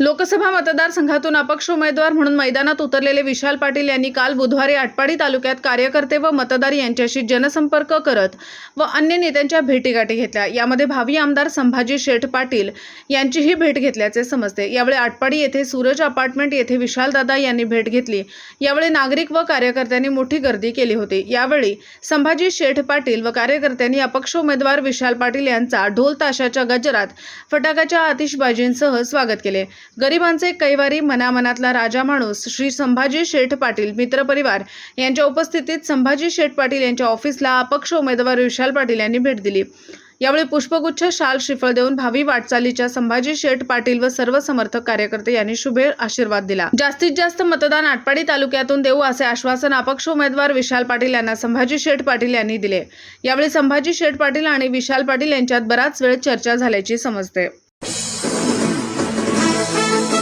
लोकसभा मतदारसंघातून अपक्ष उमेदवार म्हणून मैदानात उतरलेले विशाल पाटील यांनी काल बुधवारी आटपाडी तालुक्यात कार्यकर्ते व मतदार यांच्याशी जनसंपर्क करत व अन्य नेत्यांच्या भेटीगाठी घेतल्या. यामध्ये भावी आमदार संभाजी शेठ पाटील यांचीही भेट घेतल्याचे समजते. यावेळी आटपाडी येथे सूरज अपार्टमेंट येथे विशालदादा यांनी भेट घेतली. यावेळी नागरिक व कार्यकर्त्यांनी मोठी गर्दी केली होती. यावेळी संभाजी शेठ पाटील व कार्यकर्त्यांनी अपक्ष उमेदवार विशाल पाटील यांचा ढोल ताशाच्या गजरात फटाक्याच्या आतिषबाजींसह स्वागत केले. गरिबांचे कैवारी मनामनातला राजा माणूस श्री संभाजी शेठ पाटील मित्रपरिवार यांच्या उपस्थितीत संभाजी शेठ पाटील यांच्या ऑफिसला अपक्ष उमेदवार विशाल पाटील यांनी भेट दिली. यावेळी पुष्पगुच्छ शाल श्रीफळ देऊन भावी वाटचालीच्या संभाजी शेठ पाटील व सर्व समर्थक कार्यकर्ते यांनी शुभे आशीर्वाद दिला. जास्तीत जास्त मतदान आटपाडी तालुक्यातून देऊ असे आश्वासन अपक्ष उमेदवार विशाल पाटील यांना संभाजी शेठ पाटील यांनी दिले. यावेळी संभाजी शेठ पाटील आणि विशाल पाटील यांच्यात बराच वेळ चर्चा झाल्याची समजते. Thank you.